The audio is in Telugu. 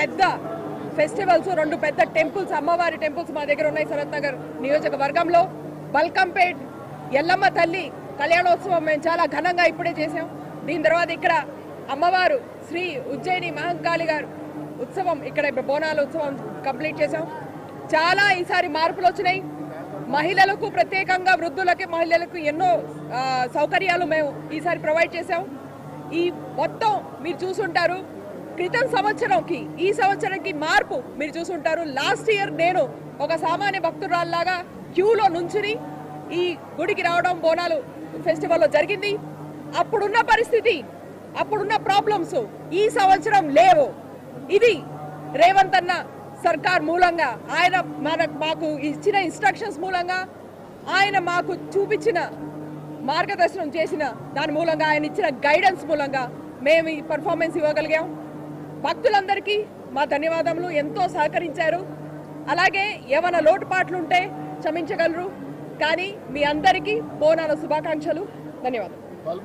పెద్ద ఫెస్టివల్స్ రెండు పెద్ద టెంపుల్స్ అమ్మవారి టెంపుల్స్ మా దగ్గర ఉన్నాయి శరత్ నగర్ నియోజకవర్గంలో. బల్కంపేట్ ఎల్లమ్మ తల్లి కళ్యాణోత్సవం మేము చాలా ఘనంగా ఇప్పుడే చేసాం దీని తర్వాత ఇక్కడ అమ్మవారు శ్రీ ఉజ్జయిని మహంకాళి గారు ఉత్సవం ఇక్కడ ఇప్పుడు బోనాల ఉత్సవం కంప్లీట్ చేసాం చాలా ఈసారి మార్పులు వచ్చినాయి. మహిళలకు ప్రత్యేకంగా వృద్ధులకి మహిళలకు ఎన్నో సౌకర్యాలు మేము ఈసారి ప్రొవైడ్ చేసాం ఈ మొత్తం మీరు చూసుంటారు. క్రితం సంవత్సరంకి ఈ సంవత్సరంకి మార్పు మీరు చూసుంటారు. లాస్ట్ ఇయర్ నేను ఒక సామాన్య భక్తురాల్లాగా క్యూలో నుంచుని ఈ గుడికి రావడం బోనాలు ఫెస్టివల్లో జరిగింది. అప్పుడున్న పరిస్థితి అప్పుడున్న ప్రాబ్లమ్స్ ఈ సంవత్సరం లేవు. ఇది రేవంత్ అన్న సర్కార్ మూలంగా ఆయన మన మాకు ఇచ్చిన ఇన్స్ట్రక్షన్స్ మూలంగా ఆయన మాకు చూపించిన మార్గదర్శనం చేసిన దాని మూలంగా ఆయన ఇచ్చిన గైడెన్స్ మూలంగా మేము ఈ పర్ఫార్మెన్స్ ఇవ్వగలిగాం. భక్తులందరికీ మా ధన్యవాదములు. ఎంతో సహకరించారు. అలాగే ఏమైనా లోటుపాట్లు ఉంటే క్షమించగలరు. కానీ మీ అందరికీ బోనాల శుభాకాంక్షలు. ధన్యవాదాలు